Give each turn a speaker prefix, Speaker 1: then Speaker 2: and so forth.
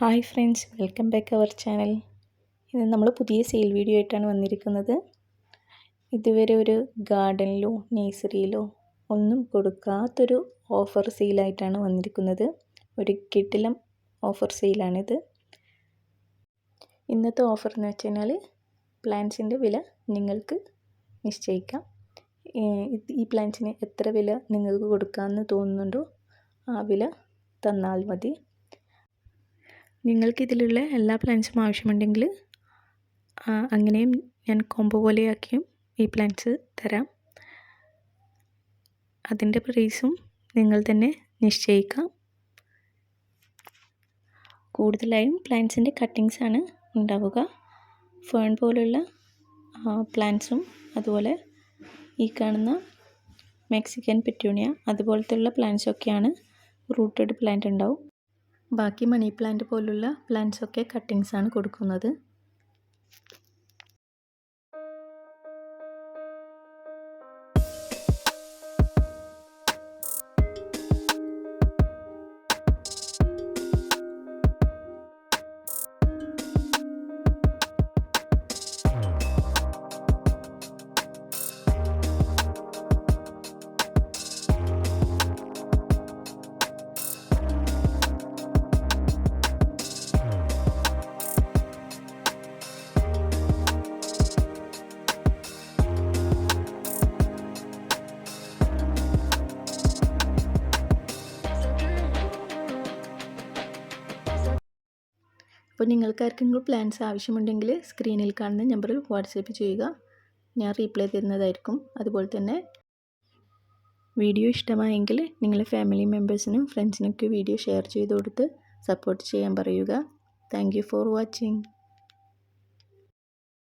Speaker 1: Hi friends welcome back our channel. ഇന്ന് നമ്മൾ പുതിയ സെയിൽ വീഡിയോ ആയിട്ടാണ് വന്നിരിക്കുന്നത്. ഇതുവരെ ഒരു ഗാർഡനിലോ നേഴ്സറിയിലോ ഒന്നും കൊടുക്കാത്തൊരു ഓഫർ സെയിലായിട്ടാണ് വന്നിരിക്കുന്നത്. ഒരു കിട്ടിലം ഓഫർ സെയിലാണിത് ഇന്നത്തെ ഓഫർ എന്ന് വെച്ച് കഴിഞ്ഞാൽ പ്ലാന്റ്സിന്റെ വില നിങ്ങൾക്ക് നിശ്ചയിക്കാം. ഈ പ്ലാന്റ്സിന് എത്ര വില നിങ്ങൾക്ക് കൊടുക്കാമെന്ന് തോന്നുന്നുണ്ടോ ആ വില തന്നാൽ മതി. നിങ്ങൾക്ക് ഇതിലുള്ള എല്ലാ പ്ലാന്റ്സും ആവശ്യമുണ്ടെങ്കിൽ അങ്ങനെയും ഞാൻ കോംബോ പോലെയാക്കിയും ഈ പ്ലാന്റ്സ് തരാം. അതിന്റെ പ്രൈസും നിങ്ങൾ തന്നെ നിശ്ചയിക്കാം. കൂടുതലായും പ്ലാന്റ്സിന്റെ കട്ടിങ്സ് ആണ് ഉണ്ടാവുക. ഫേൺ പോലുള്ള പ്ലാന്റ്സും അതുപോലെ ഈ കാണുന്ന മെക്സിക്കൻ പെറ്റ്യൂണിയ അതുപോലത്തെയുള്ള പ്ലാന്റ്സൊക്കെയാണ് റൂട്ടഡ് പ്ലാന്റ് ഉണ്ടാവും. ബാക്കി മണി പ്ലാന്റ് പോലുള്ള പ്ലാന്റ്സൊക്കെ കട്ടിങ്സാണ് കൊടുക്കുന്നത്. അപ്പോൾ നിങ്ങൾക്ക് ആർക്കെങ്കിലും പ്ലാൻസ് ആവശ്യമുണ്ടെങ്കിൽ സ്ക്രീനിൽ കാണുന്ന നമ്പറിൽ വാട്സപ്പ് ചെയ്യുക. ഞാൻ റീപ്ലൈ തരുന്നതായിരിക്കും. അതുപോലെ തന്നെ വീഡിയോ ഇഷ്ടമായെങ്കിൽ നിങ്ങളെ ഫാമിലി മെമ്പേഴ്സിനും ഫ്രണ്ട്സിനൊക്കെ വീഡിയോ ഷെയർ ചെയ്ത് കൊടുത്ത് സപ്പോർട്ട് ചെയ്യാൻ പറയുക. Thank for watching